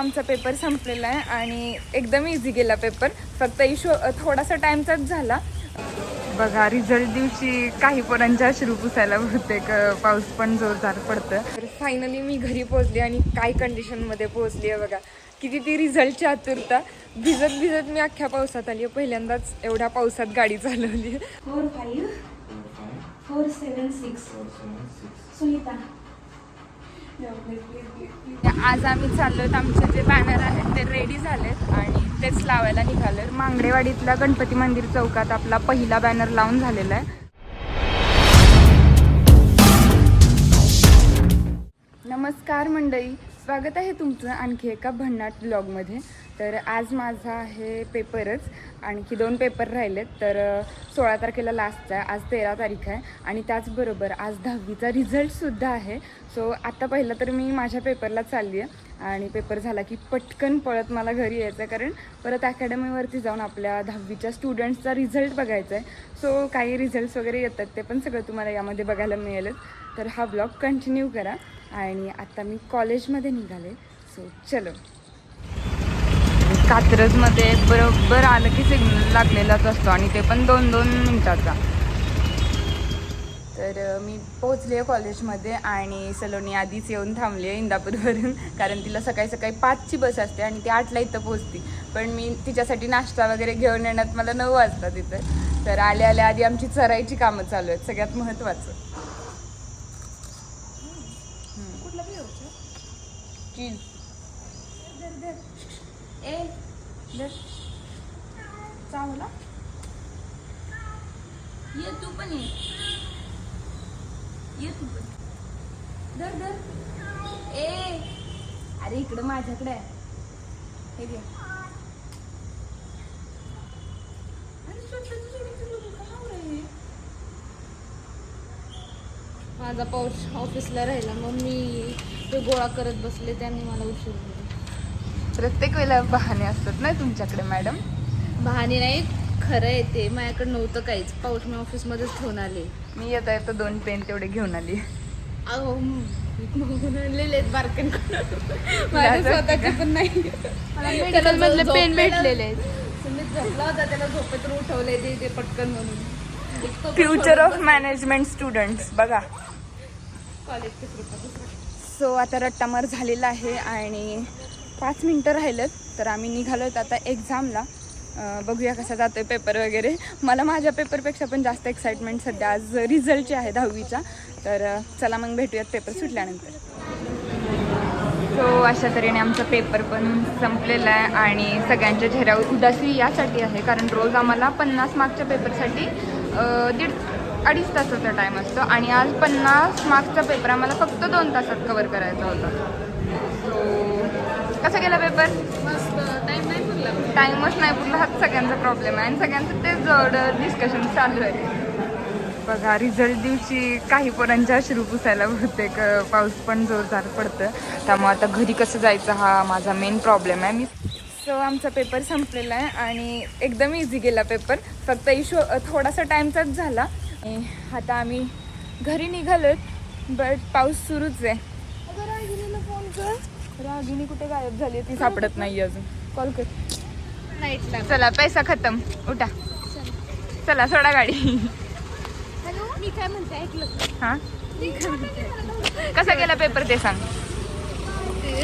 आमचा पेपर संपलेला आहे आणि एकदम इझी गेला पेपर. फक्त इशू थोडासा टाइमचाच झाला. बघा रिझल्ट दिवशी काही पोरांच्या अश्रू पुसायला बहुतेक पाऊस पण जोरदार पडतं तर फायनली मी घरी पोहोचली आणि काय कंडिशनमध्ये पोहोचली आहे बघा. किती ती रिझल्टची आतुरता. भिजत भिजत मी अख्ख्या पावसात आली आहे. पहिल्यांदाच एवढ्या पावसात गाडी चालवली four five four seven six Sunita. आज आम्ही चाललोय आमचे जे बॅनर आहेत ते रेडी झालेत आणि तेच लावायला निघाले मांगडेवाडीतल्या गणपती मंदिर चौकात आपला पहिला बॅनर लावून झालेला आहे. नमस्कार मंडळी स्वागत आहे तुमचं आणखी एका भन्नाट ब्लॉगमध्ये तर आज माझा आहे पेपरच आणखी दोन पेपर राहिलेत. तर सोळा तारखेला लास्ट आहे आज तेरा तारीख आहे. आणि त्याचबरोबर आज दहावीचा रिझल्टसुद्धा आहे. सो आत्ता पहिलं तर मी माझ्या पेपरला चालली आहे. आणि पेपर झाला की पटकन पळत मला घरी यायचं आहे कारण परत अकॅडमीवरती जाऊन आपल्या दहावीच्या स्टुडंट्सचा रिझल्ट बघायचा आहे सो काही रिझल्ट्स वगैरे येतात ते पण सगळं तुम्हाला यामध्ये बघायला मिळेलच. तर हा ब्लॉग कंटिन्यू करा. आणि आत्ता मी कॉलेजमध्ये निघाले. सो चलो. कात्रजमध्ये बरोबर आलं की सिग्नल लागलेलाच असतो आणि ते पण दोन दोन मिनटाचा. तर मी पोहोचले आहे कॉलेजमध्ये आणि सलोनी आधीच येऊन थांबली आहे इंदापूरवरून. कारण तिला सकाळी सकाळी पाचची बस असते आणि ती आठला इथं पोहोचती. पण मी तिच्यासाठी नाश्ता वगैरे घेऊन येण्यात मला नऊ वाजता तिथं. तर आल्या आल्या आधी आमची चराईची कामं चालू आहेत सगळ्यात महत्त्वाचं. चीज. ए चांगला ये तू पण ये. ये तू पण. धर धर. ए अरे इकडं माझ्याकडे आहे. हे घे? माझा पाऊस ऑफिसला राहिला मग मी ते गोळा करत बसले त्यांनी मला उशीर झाला प्रत्येक वेळेला बहाणे असतात ना तुमच्याकडे मॅडम? बहाने नाही खरं आहे ते. माझ्याकडे नव्हतं काहीच. पाऊस मी ऑफिसमध्येच ठेवून आले. मी येता येता दोन पेन तेवढे घेऊन आली. अहो आणलेले बारकन माझ्या स्वतःचे पण नाही. मधले pen भेटलेले. सुमित झोपला होता त्याला झोपेतून उठवले ते ते पटकन म्हणून. एक तो फ्युचर ऑफ मॅनेजमेंट स्टुडंट्स बघा. कॉलेजचे सो आता रट्टामार झालेला आहे आणि पाच मिनटं राहिलेत तर आम्ही निघालोत आता एक्झामला बघूया कसा जातोय पेपर वगैरे. मला माझ्या पेपरपेक्षा पण जास्त एक्साइटमेंट सध्या आज रिझल्टची आहे दहावीचा. तर चला मग भेटूयात पेपर सुटल्यानंतर. सो अशा तऱ्हेने आमचा पेपर पण संपलेला आहे आणि सगळ्यांच्या चेहऱ्यावर उदासी यासाठी आहे. कारण रोज आम्हाला पन्नास मार्कच्या पेपरसाठी दीड अडीच तासाचा टाईम असतो. आणि आज पन्नास मार्क्सचा पेपर आम्हाला फक्त दोन तासात कवर करायचा होता. सो कसा गेला पेपर मस्त टाइम नाही पुरला टाईमच नाही पुरला हाच सगळ्यांचा प्रॉब्लेम आहे. आणि सगळ्यांचं तेच जड डिस्कशन चालू आहे. बघा रिझल्ट दिवशी काही पोरांच्या अश्रू पुसायला बहुतेक अ, पाऊस पण जोरदार पडतं त्यामुळे आता घरी कसं जायचं हा माझा मेन प्रॉब्लेम आहे. मी सो आमचा पेपर संपलेला आहे आणि एकदम इझी गेला पेपर फक्त इशू थोडासा टाईमचाच झाला. आता आम्ही घरी निघालोत बट पाऊस सुरूच आहे. अगं रागिनीला फोन कर. रागिनी कुठे गायब झाली ती सापडत नाही अजून. कॉल कर. नाईटला चला पैसा खतम. उठा. चला सोडा गाडी. हॅलो? मी काय म्हणते ऐकलं? हा? कसा गेला पेपर ते सांग.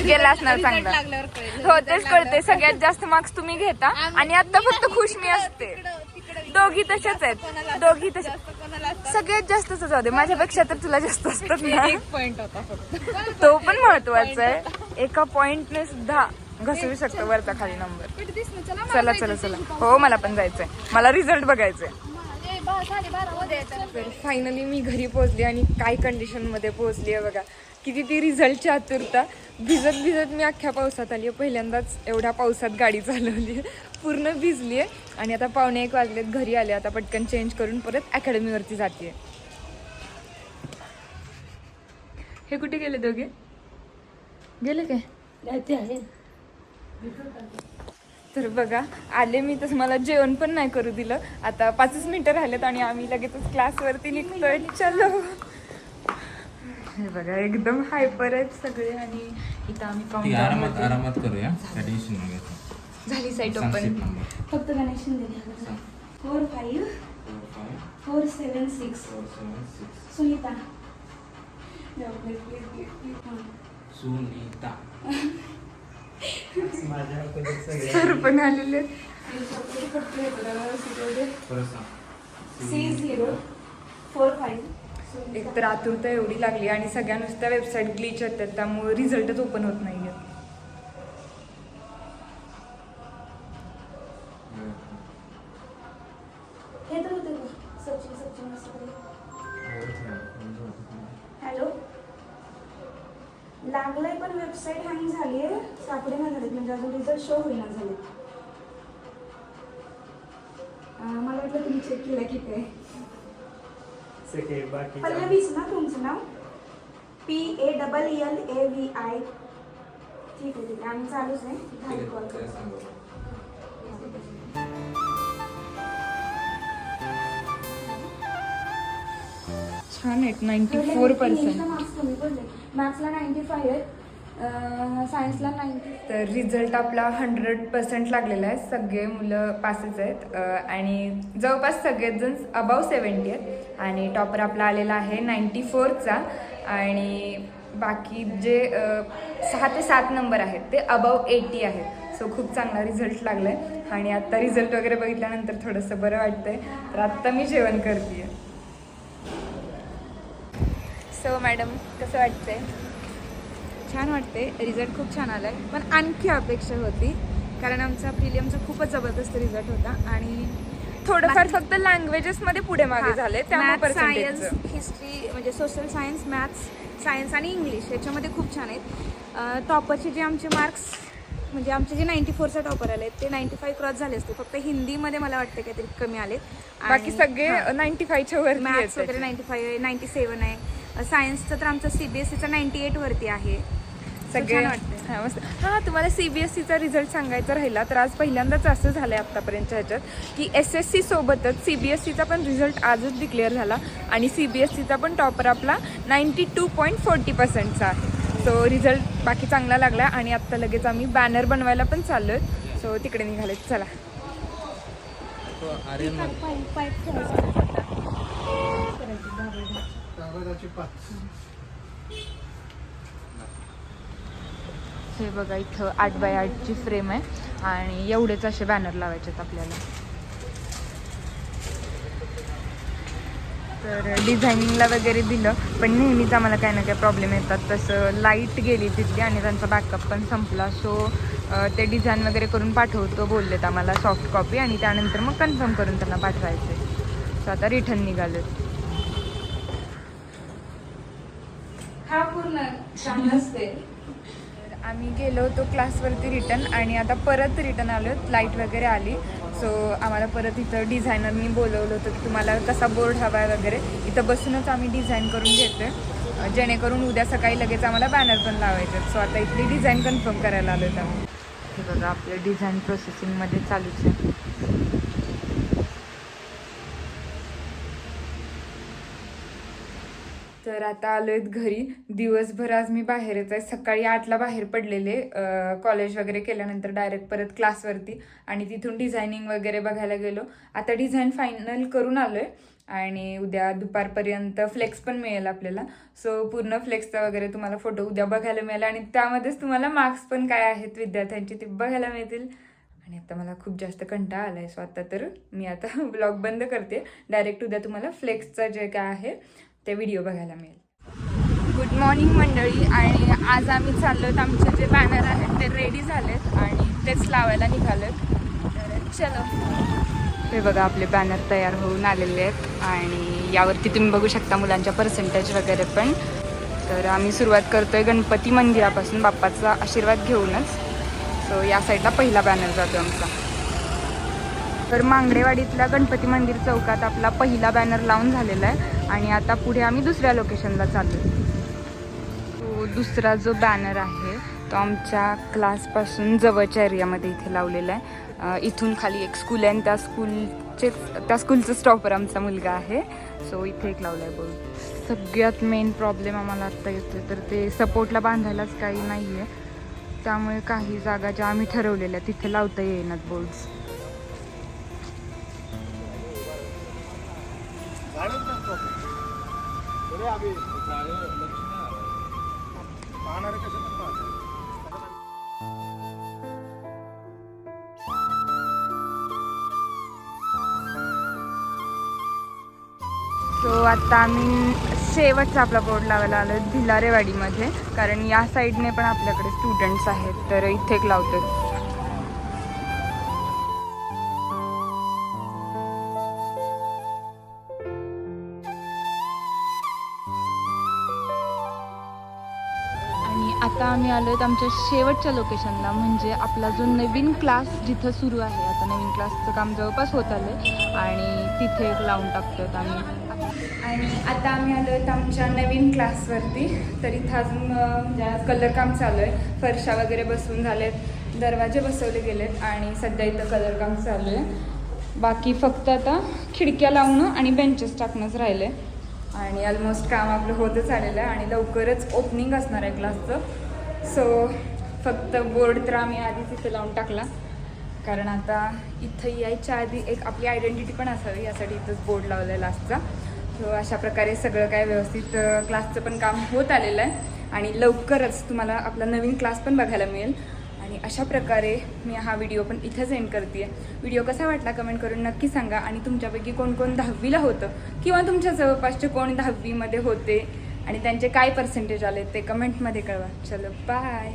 गेला असणार चांगला. हो तेच कळते सगळ्यात जास्त मार्क्स तुम्ही घेता आणि आता फक्त खुश मी असते. दोघी तशाच आहेत. दोघी तशा जास्त. सगळ्यात जास्तच जाऊ दे. माझ्यापेक्षा तर तुला जास्त असतात ना. तो पण महत्त्वाचा आहे. एका पॉइंटने सुद्धा घसरू शकतो वरचा खाली नंबर? चला चला चला. हो मला पण जायचंय. मला रिझल्ट बघायचंय. फायनली मी घरी पोहोचली आणि काय कंडिशनमध्ये पोहोचली आहे बघा. किती ती रिझल्टची आतुरता. भिजत भिजत मी अख्ख्या पावसात आली आहे. पहिल्यांदाच एवढ्या पावसात गाडी चालवली आहे. पूर्ण भिजली आहे. आणि आता पावणे एक वाजलेत घरी आले. आता पटकन चेंज करून परत अकॅडमीवरती जाते. हे कुठे गेले दोघे? गेले काय? तर बघा आले मी तसं मला जेवण पण नाही करू दिलं आता पाचच मिनिटं राहिलेत आणि आम्ही लगेचच क्लासवरती निघतोय चलो हे बघा एकदम हायपर आहेत सगळे आणि इथं आम्ही आरामात आरामात करूया साईट सांग ओपन. फक्त Ganesh Shinde. Four five four seven six. Sunita. Sunita sir पण आलेले सी झिरो फोर फाईव्ह एक तर आतुरता एवढी लागली आणि सगळ्या नुसत्या वेबसाईट ग्लिच होतात त्यामुळे रिझल्टच ओपन होत नाहीये हॅलो लागलाय पण वेबसाईट हँग झाली आहे सापडे ना झालेत. म्हणजे अजून रिझल्ट शो होईना झाले मला वाटलं तुम्ही चेक केलं की काय. पल्लवीच ना तुमचं नाव? P A double L A V I ठीक आहे ठीक आहे. आम्ही चालूच आहे. कॉल छान आहेत नाईन्टी फोर पर्सेंट मार्क्स कमी पडले. मॅथ्सला नाईन्टी फाईव्ह आहेत. सायन्सला नाही तर रिझल्ट आपला हंड्रेड पर्सेंट लागलेला आहे. सगळे मुलं पासच आहेत. आणि जवळपास सगळेजण अबाव सेवन्टी आहेत. आणि टॉपर आपला आलेला आहे नाईन्टी फोरचा आणि बाकी जे सहा ते सात नंबर आहेत ते अबाव एटी आहेत. सो खूप चांगला रिझल्ट लागला आहे आणि आत्ता रिझल्ट वगैरे बघितल्यानंतर थोडंसं बरं वाटतं आहे तर आत्ता मी जेवण करते सो मॅडम कसं वाटतंय? छान वाटते. रिझल्ट खूप छान आला आहे पण आणखी अपेक्षा होती. कारण आमचा प्रिलियमचा खूपच जबरदस्त रिझल्ट होता. आणि थोडंफार फक्त लँग्वेजेस मध्ये पुढे मागे झाले. त्यामुळे सायन्स. हिस्ट्री म्हणजे सोशल सायन्स मॅथ्स सायन्स आणि इंग्लिश याच्यामध्ये खूप छान आहेत. टॉपरचे जे आमचे मार्क्स म्हणजे आमचे जे नाईन्टी फोरचा टॉपर आले ते नाईन्टी फाईव्ह क्रॉस झाले असते. फक्त हिंदीमध्ये मला वाटतं काहीतरी कमी आले बाकी सगळे नाईन्टी फायच्या वर मॅथ्स वगैरे नाईन्टी फाईव्ह आहे. नाईन्टी सेवन आहे सायन्सचं तर आमचं सी बी एस सीचा नाईन्टी एट वरती आहे. सगळे. हा मस्त. हा तुम्हाला सीबीएसईचा रिझल्ट सांगायचा राहिला तर आज पहिल्यांदाच असं झालंय आतापर्यंतच्या ह्याच्यात की एस एस सी सोबतच सीबीएसईचा पण रिझल्ट आजच डिक्लेअर झाला आणि सीबीएसईचा पण टॉपर आपला नाईन्टी टू पॉईंट फोर्टी पर्सेंटचा आहे. सो रिझल्ट बाकी चांगला लागला आणि आत्ता लगेच आम्ही बॅनर बनवायला पण चाललोय. सो तिकडे निघालेत. चला. आर्यन. हे बघा इथं आठ बाय आठची फ्रेम आहे आणि एवढेच असे बॅनर लावायचे आहेत आपल्याला. तर डिझायनिंगला वगैरे दिलं पण नेहमीच आम्हाला काही ना काही प्रॉब्लेम येतात. तसं लाइट गेली तिथली आणि त्यांचा बॅकअप पण संपला. सो ते डिझाईन वगैरे करून पाठवतो बोललेत आम्हाला सॉफ्ट कॉपी आणि त्यानंतर मग कन्फर्म करून त्यांना पाठवायचे. सो आता रिटर्न निघाले हा पूर्ण छान असते आम्ही गेलो होतो क्लासवरती रिटर्न आणि आता परत रिटर्न आलो लाइट वगैरे आली. सो आम्हाला परत इथं डिझायनरनी बोलवलं होतं की तुम्हाला कसा बोर्ड हवा आहे वगैरे. इथं बसूनच आम्ही डिझाईन करून घेतोय. जेणेकरून उद्या सकाळी लगेच आम्हाला बॅनर पण लावायचे. सो आता इथली डिझाईन कन्फर्म करायला आलो होतं आम्ही हे बघा आपलं डिझाईन प्रोसेसिंगमध्ये चालूच आहे. तर आता आलो आहेत घरी. दिवसभर आज मी बाहेरच आहे. सकाळी आठला बाहेर पडलेले कॉलेज वगैरे केल्यानंतर डायरेक्ट परत क्लासवरती आणि तिथून डिझायनिंग वगैरे बघायला गेलो. आता डिझाईन फायनल करून आलो आहे आणि उद्या दुपारपर्यंत फ्लेक्स पण मिळेल आपल्याला. सो पूर्ण फ्लेक्सचा वगैरे तुम्हाला फोटो उद्या बघायला मिळेल आणि त्यामध्येच तुम्हाला मार्क्स पण काय आहेत विद्यार्थ्यांचे ते बघायला मिळतील. आणि आता मला खूप जास्त कंटाळा आला आहे सो आता तर मी आता ब्लॉग बंद करते. डायरेक्ट उद्या तुम्हाला फ्लेक्सचा जे काय आहे ते व्हिडिओ बघायला मिळेल. गुड मॉर्निंग मंडळी. आणि आज आम्ही चाललो आमचे जे बॅनर आहेत ते रेडी झालेत आणि तेच लावायला निघालेत तर चलो. हे बघा आपले बॅनर तयार होऊन आलेले आहेत. आणि यावरती तुम्ही बघू शकता मुलांच्या पर्सेंटेज वगैरे पण. तर आम्ही सुरुवात करतोय गणपती मंदिरापासून बाप्पाचा आशीर्वाद घेऊनच. सो या साईडला पहिला बॅनर जातो आमचा. तर मांगडेवाडीतल्या गणपती मंदिर चौकात आपला पहिला बॅनर लावून झालेला आहे. आणि आता पुढे आम्ही दुसऱ्या लोकेशनला चाललो तो दुसरा जो बॅनर आहे तो आमच्या क्लासपासून जवळच्या एरियामध्ये इथे लावलेला आहे. इथून खाली एक स्कूल आहे आणि त्या स्कूलचे त्या स्कूलचं स्टॉपर आमचा मुलगा आहे. सो इथे एक लावला आहे बोर्ड सगळ्यात मेन प्रॉब्लेम आम्हाला आत्ता येतो तर ते सपोर्टला बांधायलाच काही नाही आहे त्यामुळे काही जागा ज्या आम्ही ठरवलेल्या तिथे लावता येईनात बोर्ड्स सो आता आम्ही शेवटचा आपला बोर्ड लावायला आलो भिलारेवाडीमध्ये. कारण या साईडने पण आपल्याकडे स्टुडंट्स आहेत तर इथे एक लावतो आता आम्ही आलो आहेत आमच्या शेवटच्या लोकेशनला म्हणजे आपला जो नवीन क्लास जिथं सुरू आहे आता नवीन क्लासचं काम जवळपास होत आलं आणि तिथे एक लावून टाकतो आम्ही. आणि आता आम्ही आलो आहेत आमच्या नवीन क्लासवरती तर इथं अजून कलर काम चालू आहे फरशा वगैरे बसवून झालेत दरवाजे बसवले गेलेत आणि सध्या इथं कलर काम चालू आहे. बाकी फक्त आता खिडक्या लावणं आणि बेंचेस टाकणंच राहिलं आहे आणि ऑलमोस्ट काम आपलं होतच आलेलं आहे आणि लवकरच ओपनिंग असणार आहे क्लासचं सो फक्त बोर्ड तर आम्ही आधीच इथे लावून टाकला. कारण आता इथं यायच्या आधी एक आपली आयडेंटिटी पण असावी यासाठी इथंच बोर्ड लावलेला लास्टचा सो अशा प्रकारे सगळं काय व्यवस्थित क्लासचं पण काम होत आलेलं आहे. आणि लवकरच तुम्हाला आपला नवीन क्लास पण बघायला मिळेल. आणि अशा प्रकारे मी हा व्हिडिओ पण इथंच एंड करते आहे व्हिडिओ कसा वाटला कमेंट करून नक्की सांगा आणि तुमच्यापैकी कोण कोण दहावीला होतं किंवा तुमच्या जवळपासचे कोण दहावीमध्ये होते आणि त्यांचे काय पर्सेंटेज आले ते कमेंटमध्ये कळवा. चलो बाय